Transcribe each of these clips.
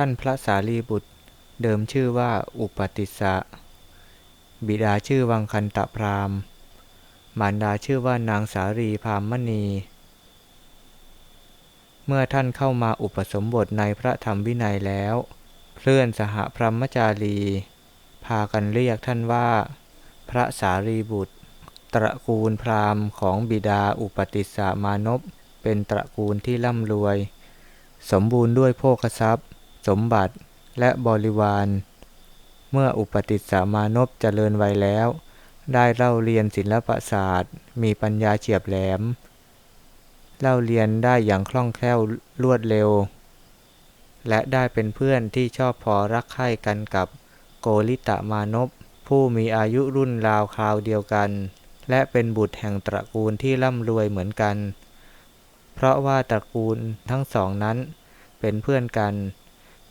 ท่านพระสารีบุตร เดิมชื่อว่าอุปติสสะ บิดาชื่อวังคันตะพรามมารดาชื่อว่านางสารีพามมณี เมื่อท่านเข้ามาอุปสมบทในพระธรรมวินัยแล้ว เพื่อนสหพรหมจารี พากันเรียกท่านว่า พระสารีบุตร ตระกูลพราหมณ์ของบิดาอุปติสสามานพเป็นตระกูลที่ร่ำรวย สมบูรณ์ด้วยโภคทรัพย์ สมบัติและบริวาร เมื่ออุปติสสามานพเจริญวัยแล้ว ได้เล่าเรียนศิลปศาสตร์ มีปัญญาเฉียบแหลม เล่าเรียนได้อย่างคล่องแคล่วรวดเร็ว และได้เป็นเพื่อนที่ชอบพอรักใคร่กันกับโกริตะมานพผู้มีอายุรุ่นราวคราวเดียวกัน และเป็นบุตรแห่งตระกูลที่ร่ำรวยเหมือนกัน เพราะว่าตระกูลทั้งสองนั้นเป็นเพื่อนกัน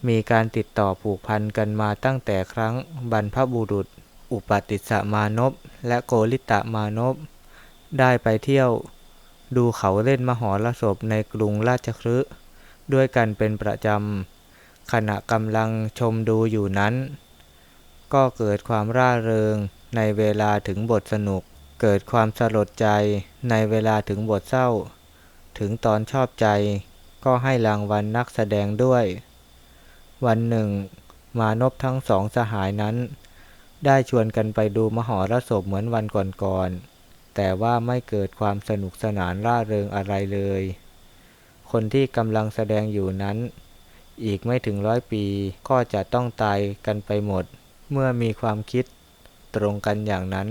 มีการติดต่อผูกพันกันมาตั้งแต่ครั้งบรรพบุรุษ อุปติสสมานพและโกริตะมานพได้ไปเที่ยว ดูเขาเล่นมหรสพในกรุงราชคฤห์ด้วยกันเป็นประจำ ขณะกำลังชมดูอยู่นั้น ก็เกิดความร่าเริงในเวลาถึงบทสนุก เกิดความสลดใจในเวลาถึงบทเศร้า ถึงตอนชอบใจก็ให้รางวัลนักแสดงด้วย วันหนึ่ง มานพทั้งสองสหายนั้น ได้ชวนกันไปดูมหรสพเหมือนวันก่อนๆ แต่ว่าไม่เกิดความสนุกสนานร่าเริงอะไรเลย คนที่กำลังแสดงอยู่นั้น อีกไม่ถึงร้อยปีก็จะต้องตายกันไปหมด เมื่อมีความคิดตรงกันอย่างนั้น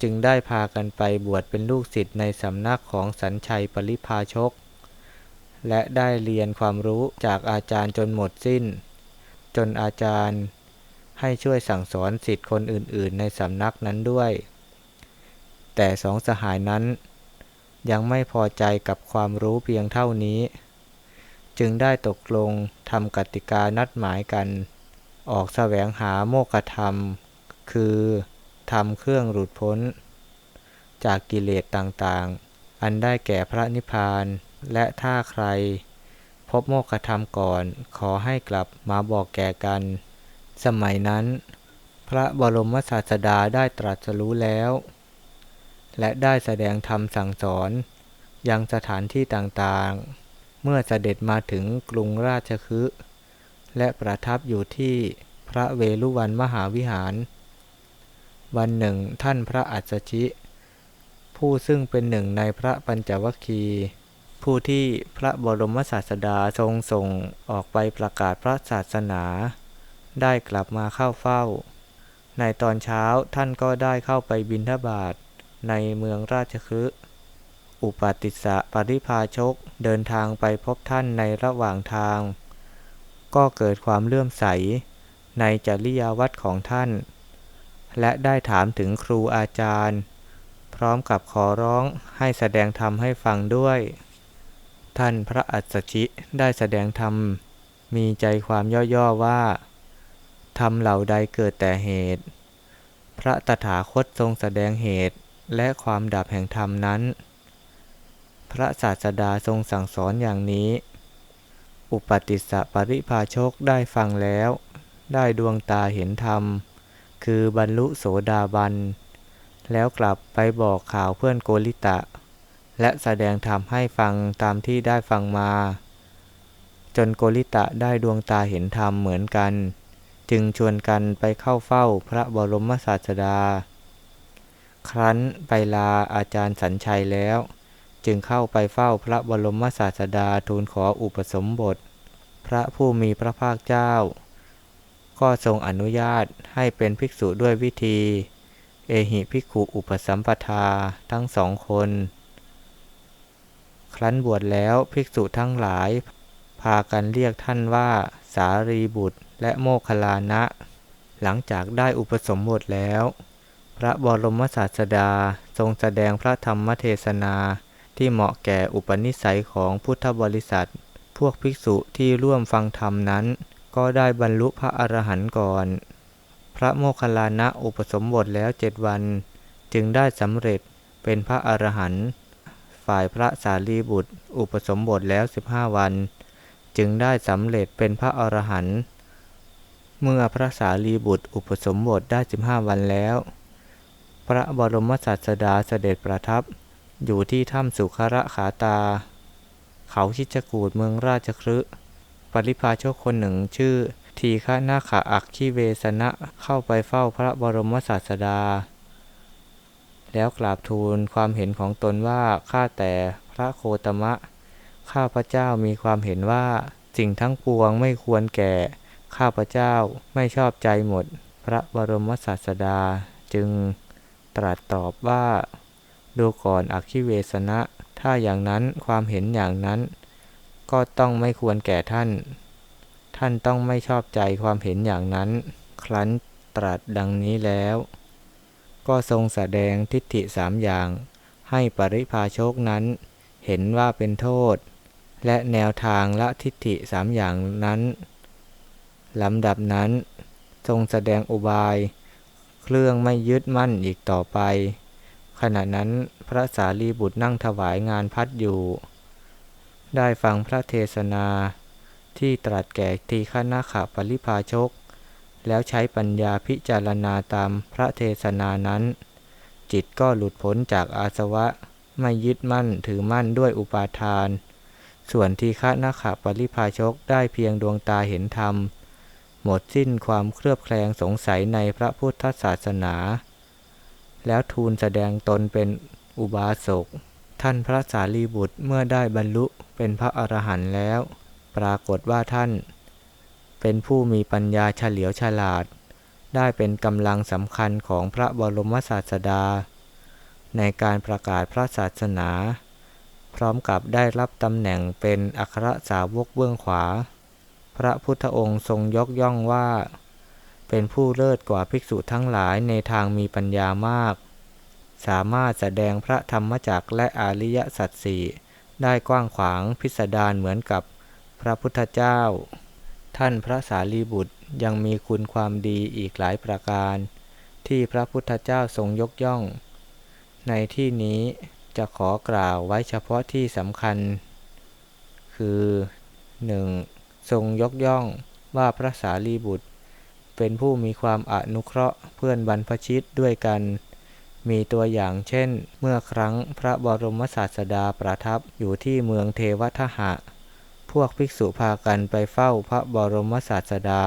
จึงได้พากันไปบวชเป็นลูกศิษย์ในสำนักของสัญชัยปริพาชก และได้เรียนความรู้จากอาจารย์จนหมดสิ้น จนอาจารย์ให้ช่วยสั่งสอนศิษย์คนอื่นๆ ในสำนักนั้นด้วย แต่สองสหายนั้น ยังไม่พอใจกับความรู้เพียงเท่านี้ จึงได้ตกลงทำกติกานัดหมายกัน ออกแสวงหาโมกธรรม คือทำเครื่องหลุดพ้น จากกิเลสต่างๆ อันได้แก่พระนิพพาน และถ้าใคร พบโมกขธรรมก่อน ขอให้กลับมาบอกแก่กัน สมัยนั้น พระบรมศาสดาได้ตรัสรู้แล้ว และได้แสดงธรรมสั่งสอน ยังสถานที่ต่างๆ เมื่อเสด็จมาถึงกรุงราชคฤห์และประทับอยู่ที่พระเวลุวันมหาวิหาร วันหนึ่งท่านพระอัสสชิ ผู้ซึ่งเป็นหนึ่งในพระปัญจวัคคีย์ ผู้ที่พระบรมศาสดาทรงส่งออกไปประกาศพระศาสนา ได้กลับมาเข้าเฝ้า ในตอนเช้าท่านก็ได้เข้าไปบิณฑบาตในเมืองราชคฤห์อุปติสสะปริพาชกเดินทางไปพบท่านในระหว่างทาง ก็เกิดความเลื่อมใส ในจริยวัตรของท่าน และได้ถามถึงครูอาจารย์ พร้อมกับขอร้องให้แสดงธรรมให้ฟังด้วย ท่านพระอัสสชิได้แสดงธรรม มีใจความย่อๆว่า ธรรมเหล่าใดเกิดแต่เหตุ พระตถาคตทรงแสดงเหตุและความดับแห่งธรรมนั้น พระศาสดาทรงสั่งสอนอย่างนี้ อุปติสสะปริภาชกได้ฟังแล้ว ได้ดวงตาเห็นธรรม คือบรรลุโสดาบัน แล้วกลับไปบอกข่าวเพื่อนโกริตะ และแสดงธรรมให้ฟังตามที่ได้ฟังมา จนโกริตะได้ดวงตาเห็นธรรมเหมือนกัน จึงชวนกันไปเข้าเฝ้าพระบรมศาสดา ครั้นไปลาอาจารย์สัญชัยแล้ว จึงเข้าไปเฝ้าพระบรมศาสดาทูลขออุปสมบท พระผู้มีพระภาคเจ้า ก็ทรงอนุญาตให้เป็นภิกษุด้วยวิธี เอหิภิกขุอุปสัมปทาทั้งสองคน ครั้นบวชแล้วภิกษุทั้งหลาย พากันเรียกท่านว่า สารีบุตรและโมคคลานะ หลังจากได้อุปสมบทแล้ว พระบรมศาสดาทรงแสดงพระธรรมเทศนาที่เหมาะแก่อุปนิสัยของพุทธบริษัท พวกภิกษุที่ร่วมฟังธรรมนั้น ก็ได้บรรลุพระอรหันต์ก่อน พระโมคคัลลานะอุปสมบทแล้วเจ็ดวัน จึงได้สำเร็จเป็นพระอรหันต์ ฝ่ายพระสารีบุตร อุปสมบทแล้วสิบห้าวัน จึงได้สำเร็จเป็นพระอรหันต์เมื่อพระสารีบุตรอุปสมบทได้ 15 วันแล้ว พระบรมศาสดาเสด็จประทับ อยู่ที่ถ้ำสุขระขาตา เขาชิจกูดเมืองราชครืปริพาชกคนหนึ่งชื่อทีฆนาขาอักขีเวสนะเข้าไปเฝ้าพระบรมศาสดา แล้วกราบทูลความเห็นของตนว่าข้าแต่พระโคตมะ ข้าพระเจ้ามีความเห็นว่า สิ่งทั้งปวงไม่ควรแก่ ข้าพระเจ้าไม่ชอบใจหมด พระบรมศาสดาจึงตรัสตอบว่า ดูก่อนอักขิเวสนะ ถ้าอย่างนั้นความเห็นอย่างนั้น ก็ต้องไม่ควรแก่ท่าน ท่านต้องไม่ชอบใจความเห็นอย่างนั้น ครั้นตรัสดังนี้แล้ว ก็ทรงแสดงทิฏฐิสามอย่าง ให้ปริพาชกนั้น เห็นว่าเป็นโทษ และแนวทางละทิฏฐิสามอย่างนั้นลำดับนั้น ทรงแสดงอุบาย เครื่องไม่ยึดมั่นอีกต่อไป ขณะนั้นพระสารีบุตรนั่งถวายงานพัดอยู่ ได้ฟังพระเทศนาที่ตรัสแก่ทีฆนาขปริพาชก แล้วใช้ปัญญาพิจารณาตามพระเทศนานั้น จิตก็หลุดพ้นจากอาสวะ ไม่ยึดมั่นถือมั่นด้วยอุปาทาน ส่วนทีฆะนาขปริพาชกได้เพียงดวงตาเห็นธรรม หมดสิ้นความเครือบแคลงสงสัยในพระพุทธศาสนา แล้วทูลแสดงตนเป็นอุบาสกท่านพระสารีบุตรเมื่อได้บรรลุเป็นพระอรหันต์แล้ว ปรากฏว่าท่าน เป็นผู้มีปัญญาเฉลียวฉลาด ได้เป็นกำลังสำคัญของพระบรมศาสดา ในการประกาศพระศาสนา พร้อมกับได้รับตำแหน่งเป็นอัครสาวกเบื้องขวา พระพุทธองค์ทรงยกย่องว่า เป็นผู้เลิศกว่าภิกษุทั้งหลายในทางมีปัญญามาก สามารถแสดงพระธรรมจักรและอริยสัจสี่ได้กว้างขวางพิสดารเหมือนกับพระพุทธเจ้า ท่านพระสารีบุตรยังมีคุณความดีอีกหลายประการ ที่พระพุทธเจ้าทรงยกย่อง ในที่นี้จะขอกล่าวไว้เฉพาะที่สำคัญ คือ 1. ทรงยกย่องว่าพระสารีบุตร เป็นผู้มีความอนุเคราะห์เพื่อนบรรพชิตด้วยกัน มีตัวอย่างเช่น เมื่อครั้งพระบรมศาสดาประทับอยู่ที่เมืองเทวทหะ วกภิกษุพากันไปเฝ้าพระบรมศาสดา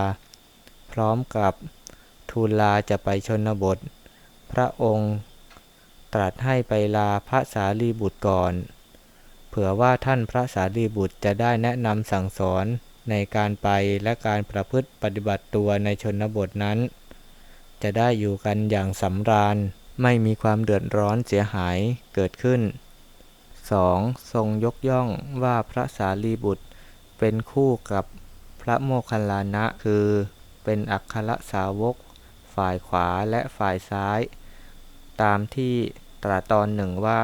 พร้อมกับทูลลาจะไปชนบท พระองค์ตรัสให้ไปลาพระสารีบุตรก่อน เผื่อว่าท่านพระสารีบุตรจะได้แนะนำสั่งสอนในการไปและการประพฤติปฏิบัติตัวในชนบทนั้น จะได้อยู่กันอย่างสำราญไม่มีความเดือดร้อนเสียหายเกิดขึ้น 2. ทรงยกย่องว่าพระสารีบุตร เป็นคู่กับพระโมคคัลลานะ คือเป็นอัคครสาวก ฝ่ายขวาและฝ่ายซ้าย ตามที่ตรัสตอนหนึ่งว่า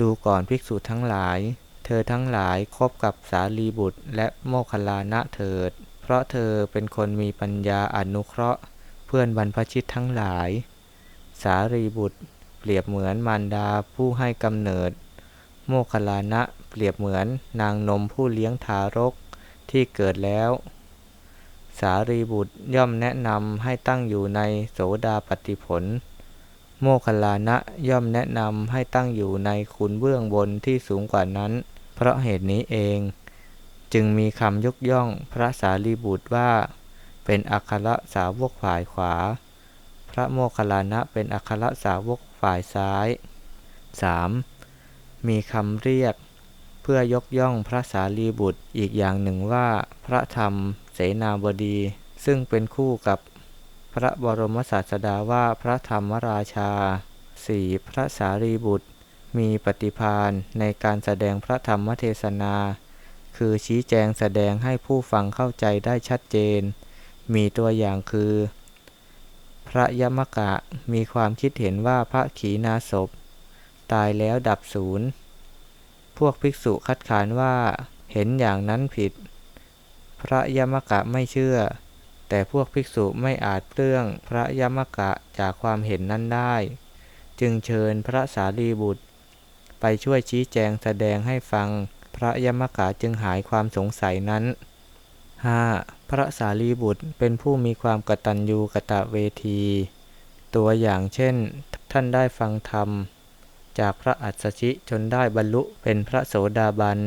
ดูก่อนภิกษุทั้งหลาย เธอทั้งหลายคบกับสารีบุตรและโมคคัลลานะเถิด เพราะเธอเป็นคนมีปัญญาอนุเคราะห์ เพื่อนบรรพชิตทั้งหลาย สารีบุตร เปรียบเหมือนมารดาผู้ให้กำเนิด โมคคัลลานะเปรียบเหมือนนางนมผู้เลี้ยงทารก ที่เกิดแล้ว สารีบุตรย่อมแนะนำให้ตั้งอยู่ในโสดาปฏิผล โมคคัลลานะย่อมแนะนำให้ตั้งอยู่ในคุณเบื้องบนที่สูงกว่านั้น เพราะเหตุนี้เอง จึงมีคำยกย่องพระสารีบุตรว่า เป็นอัครสาวกฝ่ายขวา พระโมคคัลลานะเป็นอัครสาวกฝ่ายซ้าย 3. มีคำเรียก พื่อยกย่องพระสารีบุตรอีกอย่างหนึ่งว่าพระธรรมเสนาบดี ซึ่งเป็นคู่กับพระบรมศาสดาว่าพระธรรมราชา 4. พระสารีบุตร มีปฏิพานในการแสดงพระธรรมเทศนา คือชี้แจงแสดงให้ผู้ฟังเข้าใจได้ชัดเจน มีตัวอย่างคือ พระยมกะมีความคิดเห็นว่าพระขีณาสพ ตายแล้วดับศูนย์ พวกภิกษุคัดค้านว่าเห็นอย่างนั้นผิด พระยมกะไม่เชื่อ แต่พวกภิกษุไม่อาจเปลื้องพระยมกะจากความเห็นนั้นได้ จึงเชิญพระสารีบุตร ไปช่วยชี้แจงแสดงให้ฟัง พระยมกะจึงหายความสงสัยนั้น 5. พระสารีบุตรเป็นผู้มีความกตัญญูกะตะเวที ตัวอย่างเช่น ท่านได้ฟังธรรม จากพระอัสสชิจนได้บรรลุเป็นพระโสดาบัน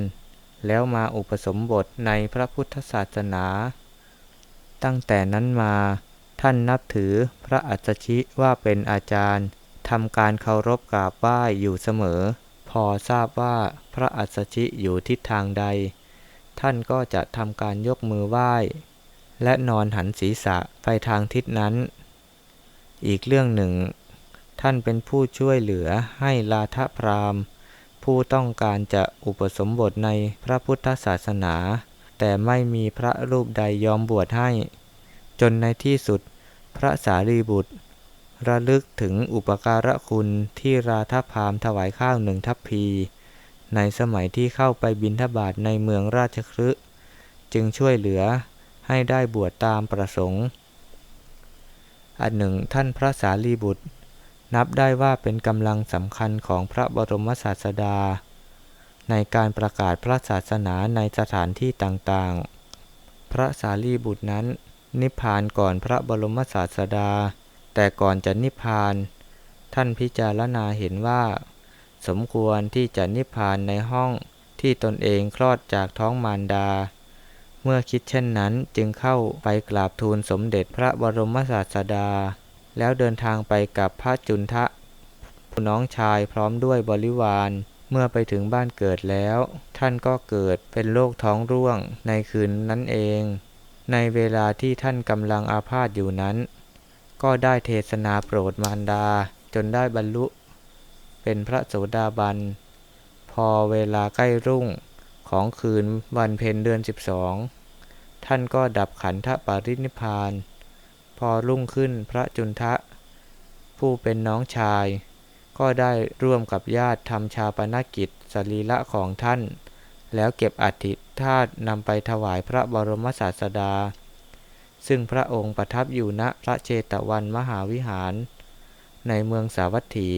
แล้วมาอุปสมบทในพระพุทธศาสนา ตั้งแต่นั้นมาท่านนับถือพระอัสสชิว่าเป็นอาจารย์ทำการเคารพกราบไหว้อยู่เสมอ พอทราบว่าพระอัสสชิอยู่ทิศทางใด ท่านก็จะทำการยกมือไหว้ และนอนหันศีรษะไปทางทิศนั้น อีกเรื่องหนึ่ง ท่านเป็นผู้ช่วยเหลือให้ลาทพรามผู้ต้องการจะอุปสมบทในพระพุทธศาสนา แต่ไม่มีพระรูปใดยอมบวชให้ จนในที่สุดพระสารีบุตร ระลึกถึงอุปการะคุณที่ราทพามถวายข้าวหนึ่งทัพพี ในสมัยที่เข้าไปบินทบาทในเมืองราชคฤห์จึงช่วยเหลือให้ได้บวชตามประสงค์อันหนึ่งท่านพระสารีบุตร นับได้ว่าเป็นกำลังสำคัญของพระบรมศาสดา ในการประกาศพระศาสนาในสถานที่ต่างๆ พระสารีบุตรนั้น นิพพานก่อนพระบรมศาสดา แต่ก่อนจะนิพพาน ท่านพิจารณาเห็นว่า สมควรที่จะนิพพานในห้องที่ตนเองคลอดจากท้องมารดา เมื่อคิดเช่นนั้นจึงเข้าไปกราบทูลสมเด็จพระบรมศาสดา แล้วเดินทางไปกับพระจุนทะผู้น้องชายพร้อมด้วยบริวาร เมื่อไปถึงบ้านเกิดแล้ว ท่านก็เกิดเป็นโรคท้องร่วงในคืนนั้นเอง ในเวลาที่ท่านกำลังอาพาธอยู่นั้น ก็ได้เทศนาโปรดมารดาจนได้บรรลุ เป็นพระโสดาบัน พอเวลาใกล้รุ่งของคืนวันเพ็ญเดือนสิบสองท่านก็ดับขันธปรินิพาน พอรุ่งขึ้นพระจุนทะ ผู้เป็นน้องชาย ก็ได้ร่วมกับญาติทำชาปนกิจสรีระของท่าน แล้วเก็บอัฐิธาตุนำไปถวายพระบรมศาสดา ซึ่งพระองค์ประทับอยู่ณพระเจตวันมหาวิหาร ในเมืองสาวัตถี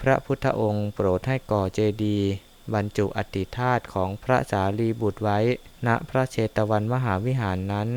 พระพุทธองค์โปรดให้ก่อเจดีย์บรรจุอัฐิธาตุของพระสารีบุตรไว้ ณพระเชตวันมหาวิหารนั้น